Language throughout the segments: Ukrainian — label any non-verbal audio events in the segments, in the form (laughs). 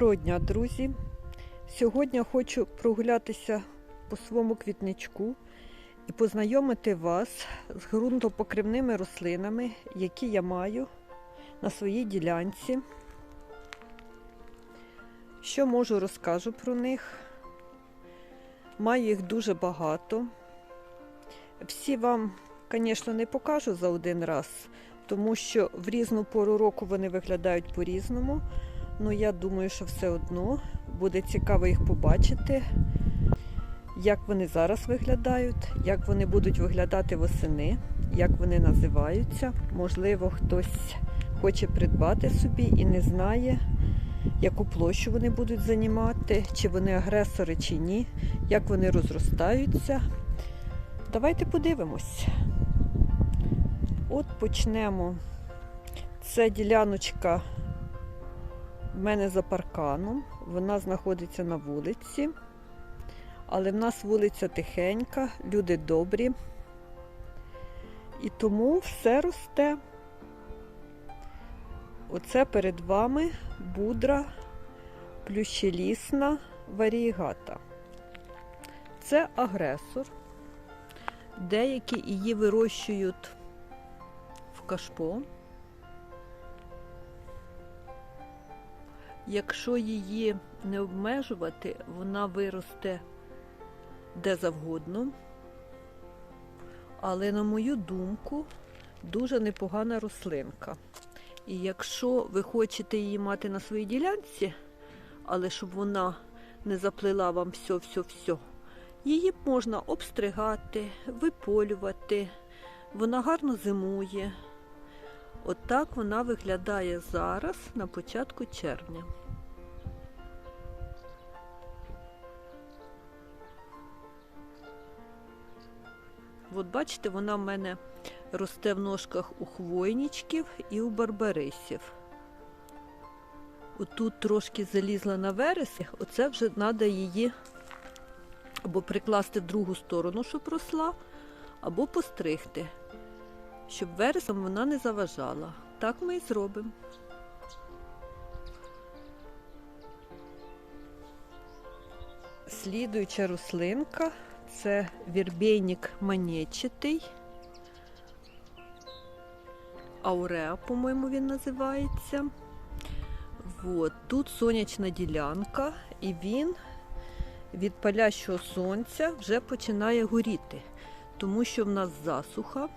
Доброго дня, друзі! Сьогодні хочу прогулятися по своєму квітничку і познайомити вас з ґрунтопокривними рослинами, які я маю на своїй ділянці. Що можу, розкажу про них. Маю їх дуже багато. Всі вам, звісно, не покажу за один раз, тому що в різну пору року вони виглядають по-різному. Ну, я думаю, що все одно буде цікаво їх побачити, як вони зараз виглядають, як вони будуть виглядати восени, як вони називаються. Можливо, хтось хоче придбати собі і не знає, яку площу вони будуть займати, чи вони агресори, чи ні, як вони розростаються. Давайте подивимось. От почнемо. Це діляночка в мене за парканом, вона знаходиться на вулиці, але в нас вулиця тихенька, люди добрі. І тому все росте. Оце перед вами будра плющелісна варієгата. Це агресор. Деякі її вирощують в кашпо. Якщо її не обмежувати, вона виросте де завгодно. Але, на мою думку, дуже непогана рослинка. І якщо ви хочете її мати на своїй ділянці, але щоб вона не заплила вам все-все-все, її можна обстригати, виполювати, вона гарно зимує. Отак вона виглядає зараз на початку червня. От бачите, вона в мене росте в ножках у хвойничків і у барбарисів. Отут трошки залізла на верес, оце вже треба її або прикласти в другу сторону, щоб росла, або постригти, щоб вересом вона не заважала. Так ми і зробимо. Слідуюча рослинка це вірбейник манечатий. Ауреа, по-моєму, він називається. Вот. Тут сонячна ділянка, і він від палящого сонця вже починає горіти, тому що в нас засуха,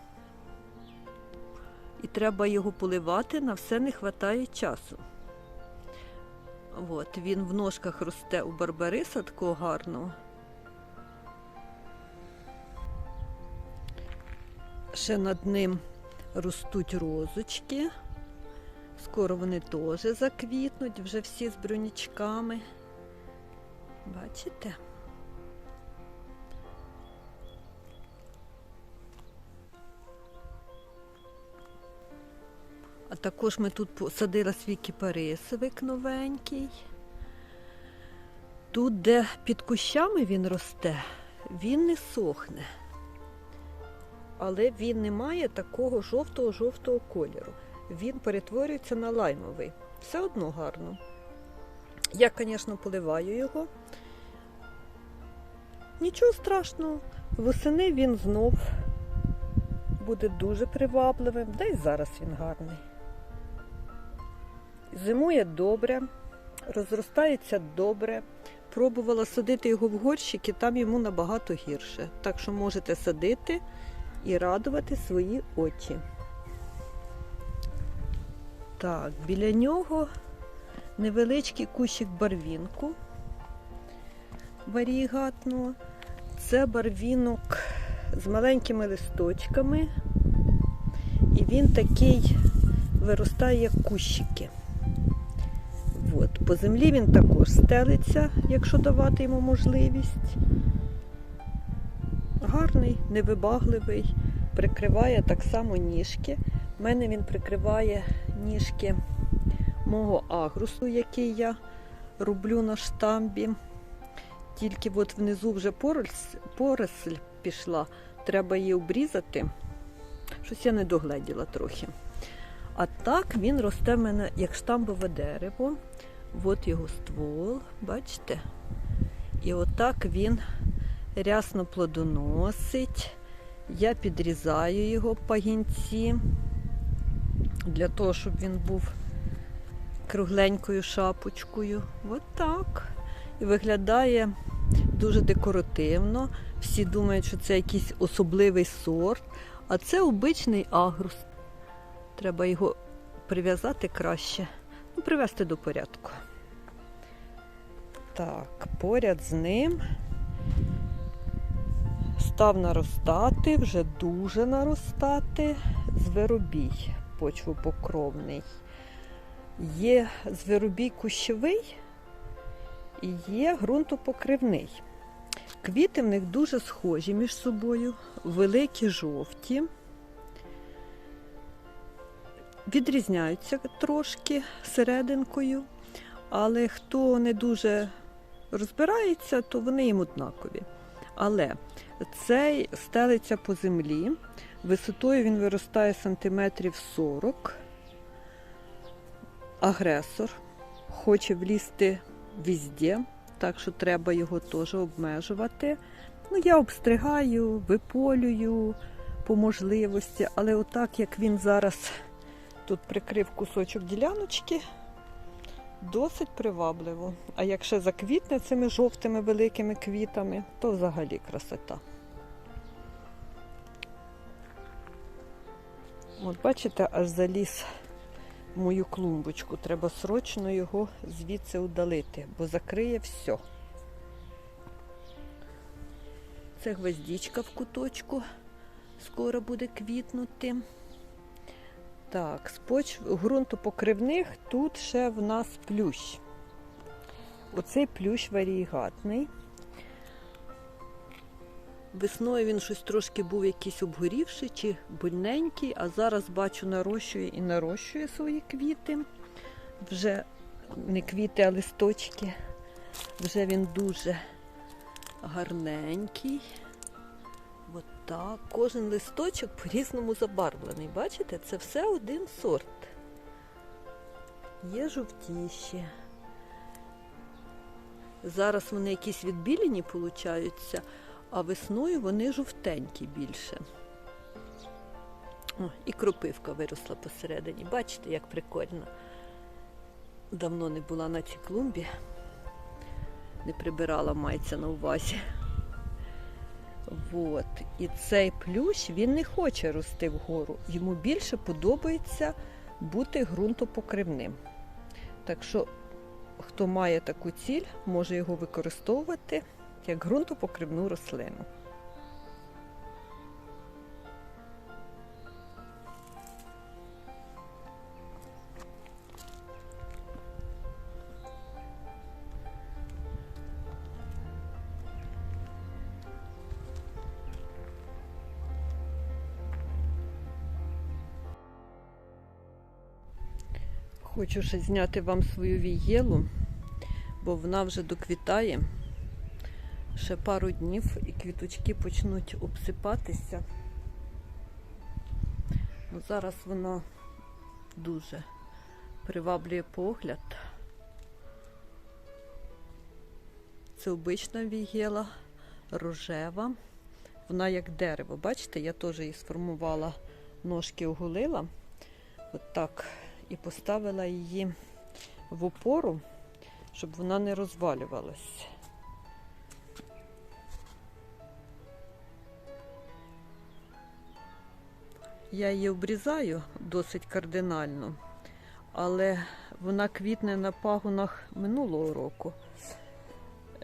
і треба його поливати, на все не вистачає часу. От, він в ножках росте у барбариса такого гарного. Ще над ним ростуть розочки. Скоро вони теж заквітнуть, вже всі з брунічками. Бачите? Також ми тут посадили свій кіпарисовик новенький. Тут, де під кущами він росте, він не сохне. Але він не має такого жовтого-жовтого кольору. Він перетворюється на лаймовий. Все одно гарно. Я, звісно, поливаю його. Нічого страшного, восени він знов буде дуже привабливим, да й зараз він гарний. Зимує добре, розростається добре. Пробувала садити його в горщики, там йому набагато гірше. Так що можете садити і радувати свої очі. Так, біля нього невеличкий кущик барвінку варігатного. Це барвінок з маленькими листочками, і він такий виростає, як кущики. По землі він також стелиться, якщо давати йому можливість. Гарний, невибагливий, прикриває так само ніжки. У мене він прикриває ніжки мого агрусу, який я роблю на штамбі. Тільки от внизу вже поросль пішла, треба її обрізати. Щось я не догледіла трохи. А так він росте в мене як штамбове дерево. От його ствол, бачите? І отак він рясно плодоносить. Я підрізаю його пагінці для того, щоб він був кругленькою шапочкою. От так. І виглядає дуже декоративно. Всі думають, що це якийсь особливий сорт, а це обичний агрус. Треба його прив'язати краще, ну, привести до порядку. Так, поряд з ним став наростати, вже дуже наростати зверобій почвопокровний. Є зверобій кущовий і є ґрунтопокривний. Квіти в них дуже схожі між собою, великі жовті, відрізняються трошки серединкою, але хто не дуже розбирається, то вони їм однакові. Але цей стелиться по землі, висотою він виростає сантиметрів 40. Агресор хоче влізти везде, так що треба його теж обмежувати. Ну, я обстригаю, виполюю по можливості, але отак, як він зараз тут прикрив кусочок діляночки, досить привабливо. А як ще заквітне цими жовтими великими квітами, то взагалі красота. От бачите, аж заліз мою клумбочку. Треба срочно його звідси удалити, бо закриє все. Це гвоздічка в куточку, скоро буде квітнути. Так, з почв ґрунтопокривних тут ще в нас плющ. Оцей плющ варігатний. Весною він щось трошки був якийсь обгорівший чи больненький, а зараз бачу, нарощує і нарощує свої квіти. Вже не квіти, а листочки. Вже він дуже гарненький. Так. Кожен листочок по-різному забарвлений. Бачите, це все один сорт. Є жовтіші. Зараз вони якісь відбілені получаються, а весною вони жовтенькі більше. О, і кропивка виросла посередині. Бачите, як прикольно. Давно не була на цій клумбі, не прибирала мається на увазі. От. І цей плющ він не хоче рости вгору. Йому більше подобається бути ґрунтопокривним. Так що, хто має таку ціль, може його використовувати як ґрунтопокривну рослину. Хочу ще зняти вам свою вієлу, бо вона вже доквітає. Ще пару днів і квіточки почнуть обсипатися. Ну, зараз вона дуже приваблює погляд. Це обична вігела, рожева. Вона як дерево. Бачите, я теж її сформувала, ножки оголила. От так. І поставила її в опору, щоб вона не розвалювалась. Я її обрізаю досить кардинально, але вона квітне на пагонах минулого року.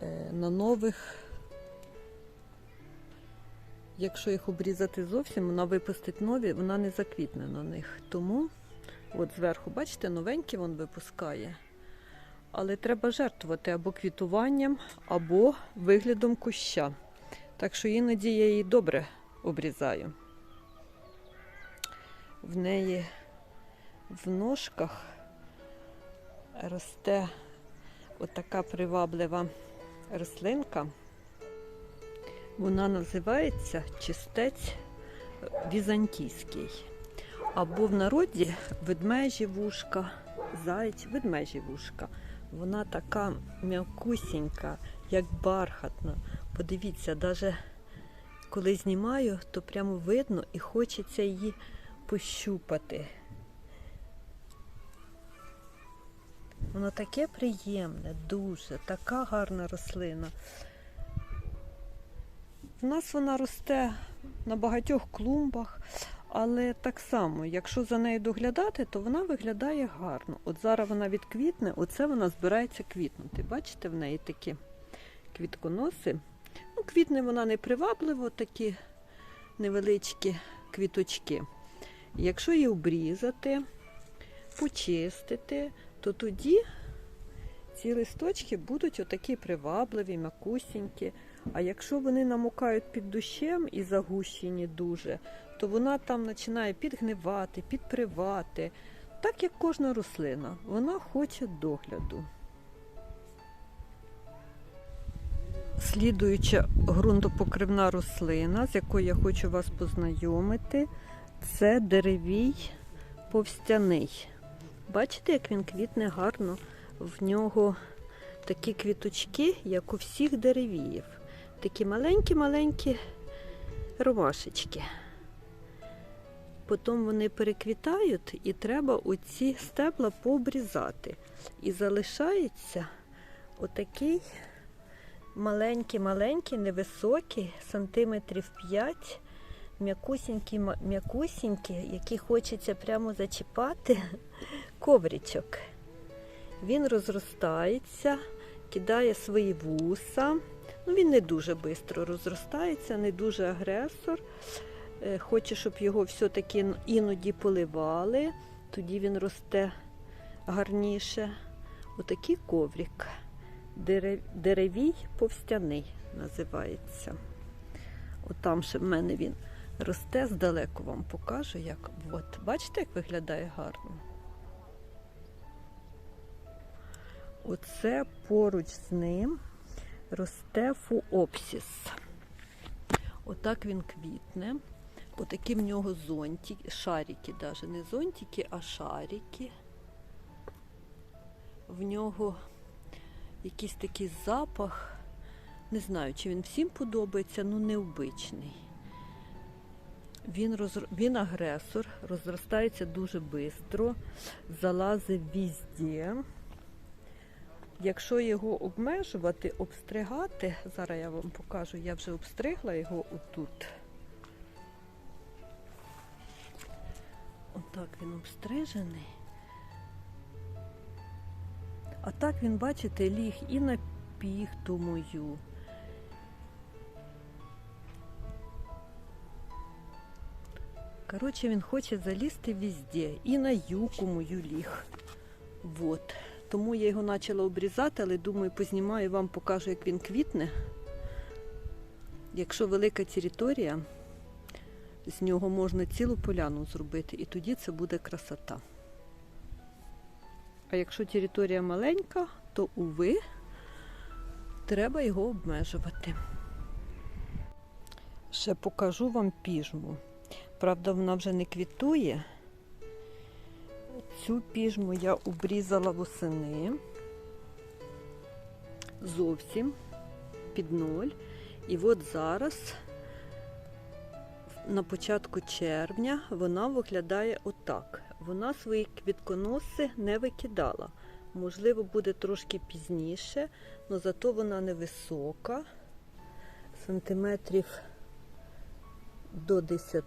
Е, На нових, якщо їх обрізати зовсім, вона випустить нові, вона не заквітне на них. Тому, от зверху, бачите, новенькі він випускає. Але треба жертвувати або квітуванням, або виглядом куща. Так що іноді я її добре обрізаю. В неї в ножках росте отака приваблива рослинка. Вона називається чистець візантійський. Або в народі ведмежі вушка, заєць, ведмежі вушка. Вона така м'якусінька, як бархатна. Подивіться, навіть коли знімаю, то прямо видно і хочеться її пощупати. Воно таке приємне, дуже, така гарна рослина. У нас вона росте на багатьох клумбах, але так само, якщо за нею доглядати, то вона виглядає гарно. От зараз вона відквітне, оце вона збирається квітнути. Бачите, в неї такі квітконоси. Ну, квітне вона не привабливо, такі невеличкі квіточки. Якщо її обрізати, почистити, то тоді ці листочки будуть отакі привабливі, м'якусінькі. А якщо вони намокають під дощем і загущені дуже, то вона там починає підгнивати, підпривати. Так як кожна рослина, вона хоче догляду. Слідуюча ґрунтопокривна рослина, з якою я хочу вас познайомити, це деревій повстяний. Бачите, як він квітне гарно? В нього такі квіточки, як у всіх деревіїв. Такі маленькі-маленькі ромашечки. Потім вони переквітають і треба оці стебла пообрізати. І залишається отакий маленький-маленький, невисокий, сантиметрів 5, м'якусінький, м'якусінький, який хочеться прямо зачіпати, (laughs) ковричок. Він розростається, кидає свої вуса. Ну, Він не дуже швидко розростається, не дуже агресор. Е, Хоче, щоб його все-таки іноді поливали, тоді він росте гарніше. Отакий коврик. Деревій повстяний називається. Отам ще в мене він росте, здалеку вам покажу, як. От, бачите, як виглядає гарно. Оце поруч з ним росте фуопсіс. Отак він квітне. Отакі в нього зонтики, шарики, навіть не зонтики, а шарики. В нього якийсь такий запах. Не знаю, чи він всім подобається, ну необичний. Він роз... він агресор, розростається дуже швидко, залазить везде. Якщо його обмежувати, обстригати, зараз я вам покажу, я вже обстригла його отут. Отак він обстрижений. А так він, бачите, ліг і на піхту мою. Коротше, він хоче залізти везде. І на юку мою ліг. Вот. Тому я його почала обрізати, але думаю, познімаю вам покажу, як він квітне. Якщо велика територія, з нього можна цілу поляну зробити, і тоді це буде красота. А якщо територія маленька, то, уви, треба його обмежувати. Ще покажу вам піжму. Правда, вона вже не квітує. Цю піжму я обрізала восени зовсім під ноль. І от зараз, на початку червня, вона виглядає отак. Вона свої квітконоси не викидала. Можливо, буде трошки пізніше, але зато вона невисока, сантиметрів до 10,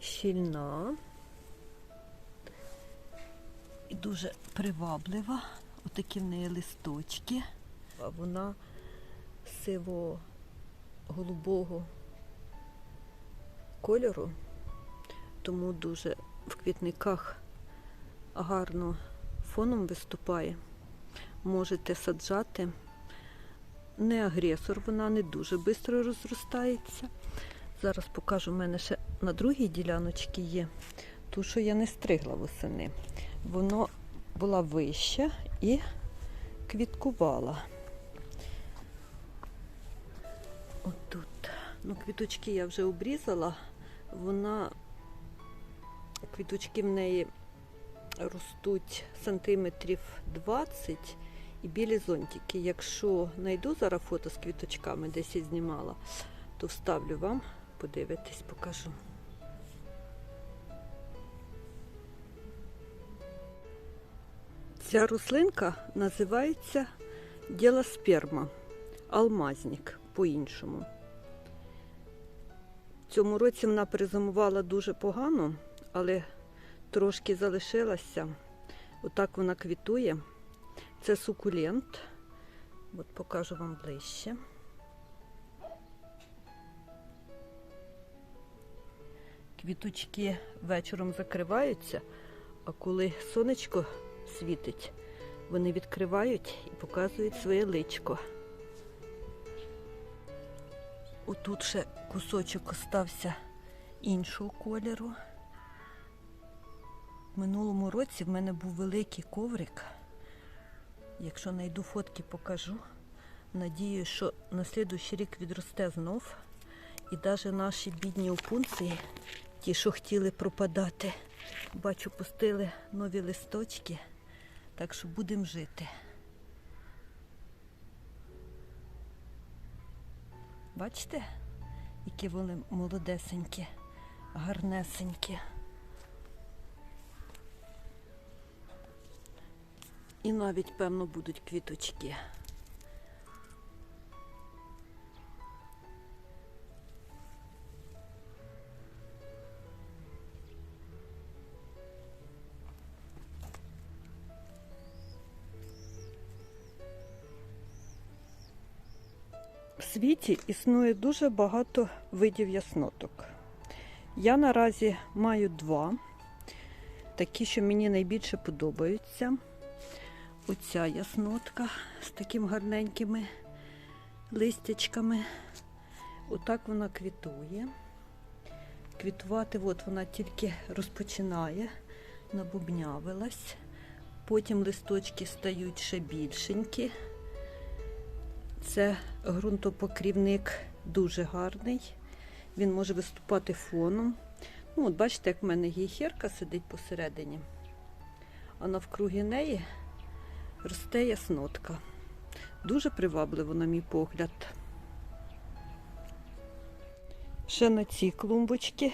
щільна і дуже приваблива. Отакі в неї листочки. А вона сиво-голубого кольору, тому дуже в квітниках гарно фоном виступає. Можете саджати. Не агресор, вона не дуже швидко розростається. Зараз покажу, у мене ще на другій діляночці є, ту, що я не стригла восени. Воно була вища і квіткувала. Отут. Ну, квіточки я вже обрізала, вона, квіточки в неї ростуть сантиметрів 20 і білі зонтики. Якщо знайду зараз фото з квіточками, десь я знімала, то вставлю вам, подивитись, покажу. Ця рослинка називається діласперма, алмазник по-іншому. Цьому році вона перезимувала дуже погано, але трошки залишилася. Отак вона квітує. Це сукулент. От покажу вам ближче. Квіточки вечором закриваються, а коли сонечко світить, вони відкривають і показують своє личко. Отут ще кусочок остався іншого кольору. В минулому році в мене був великий коврик. Якщо знайду фотки, покажу. Надію, що на слідуючий рік відросте знов. І навіть наші бідні опунції, ті, що хотіли пропадати, бачу, пустили нові листочки. Так що будемо жити. Бачите, які вони молодесенькі, гарнесенькі. І навіть, певно, будуть квіточки. Світі існує дуже багато видів ясноток. Я наразі маю два, такі, що мені найбільше подобаються. Оця яснотка з такими гарненькими листячками. Отак вона квітує. Квітувати от вона тільки розпочинає, набубнявилась. Потім листочки стають ще більшенькі. Це ґрунтопокрівник дуже гарний. Він може виступати фоном. Ну, от бачите, як в мене гейхерка сидить посередині, а навкруги неї росте яснотка. Дуже привабливо, на мій погляд. Ще на цій клумбочці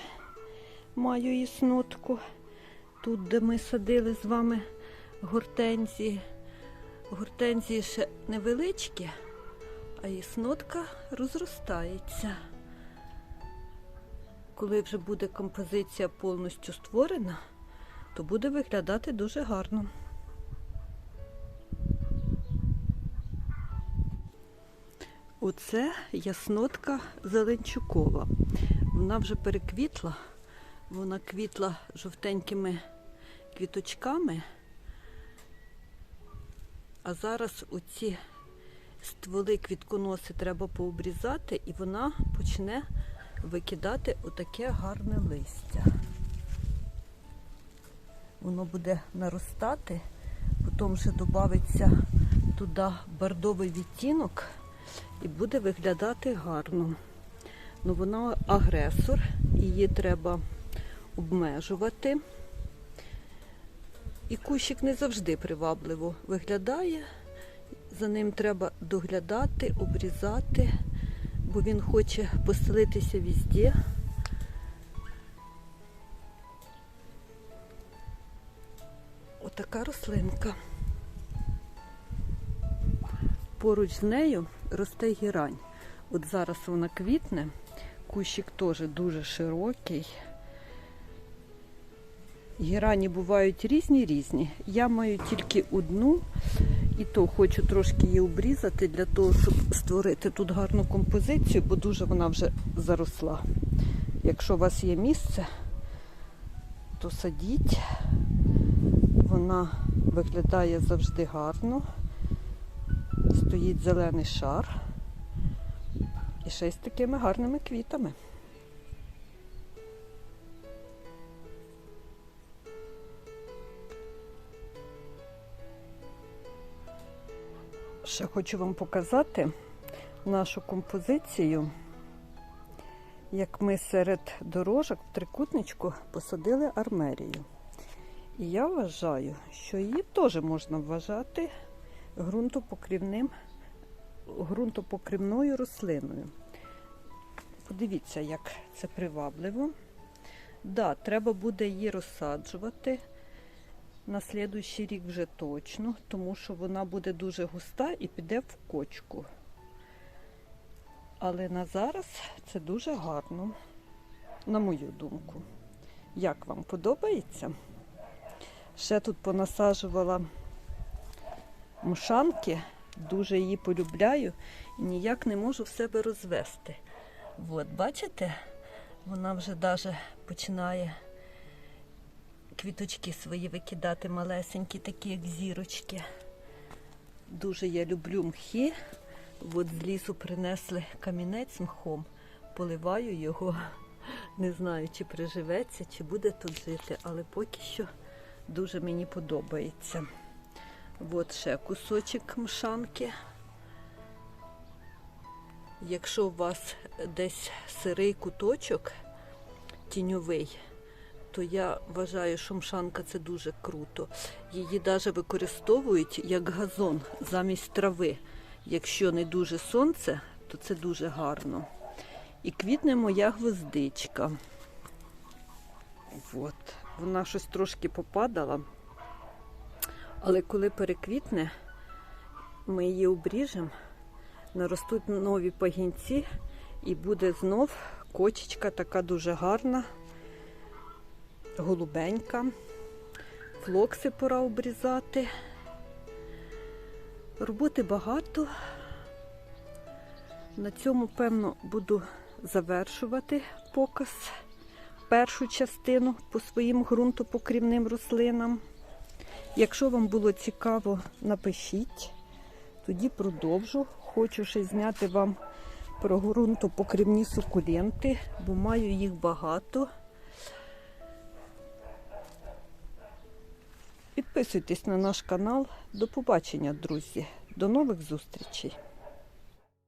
маю яснотку. Тут, де ми садили з вами гортензії. Гортензії ще невеличкі, а яснотка розростається. Коли вже буде композиція повністю створена, то буде виглядати дуже гарно. Оце яснотка зеленчукова. Вона вже переквітла, вона квітла жовтенькими квіточками. А зараз оці стволи квітконоси треба пообрізати, і вона почне викидати отаке гарне листя. Воно буде наростати, потім вже додається туди бордовий відтінок і буде виглядати гарно. Ну, вона агресор, її треба обмежувати. І кущик не завжди привабливо виглядає. За ним треба доглядати, обрізати, бо він хоче поселитися везде. Отака рослинка. Поруч з нею росте гірань. От зараз вона квітне, кущик теж дуже широкий. Гірані бувають різні різні. Я маю тільки одну, і то хочу трошки її обрізати для того, щоб створити тут гарну композицію, бо дуже вона вже заросла. Якщо у вас є місце, то садіть. Вона виглядає завжди гарно. Стоїть зелений шар. І ще з такими гарними квітами. Ще хочу вам показати нашу композицію, як ми серед дорожок в трикутничку посадили армерію. І я вважаю, що її теж можна вважати ґрунтопокрівним, ґрунтопокривною рослиною. Подивіться, як це привабливо. Да, треба буде її розсаджувати на слідуючий рік вже точно, тому що вона буде дуже густа і піде в кочку. Але на зараз це дуже гарно, на мою думку. Як вам подобається? Ще тут понасаджувала мшанки, дуже її полюбляю і ніяк не можу в себе розвести. От, бачите, вона вже даже починає квіточки свої викидати малесенькі, такі як зірочки. Дуже я люблю мхи. От з лісу принесли камінець мхом, поливаю його. Не знаю, чи приживеться, чи буде тут жити, але поки що дуже мені подобається. От ще кусочок мшанки. Якщо у вас десь сирий куточок тіньовий, то я вважаю, що мшанка це дуже круто. Її навіть використовують як газон замість трави. Якщо не дуже сонце, то це дуже гарно. І квітне моя гвоздичка. От. Вона щось трошки попадала. Але коли переквітне, ми її обріжемо, наростуть нові пагінці, і буде знов кочечка така дуже гарна, голубенька. Флокси пора обрізати. Роботи багато. На цьому, певно, буду завершувати показ першу частину по своїм ґрунтопокрівним рослинам. Якщо вам було цікаво, напишіть, тоді продовжу. Хочу ще зняти вам про ґрунтопокрівні сукуленти, бо маю їх багато. Підписуйтесь на наш канал. До побачення, друзі. До нових зустрічей!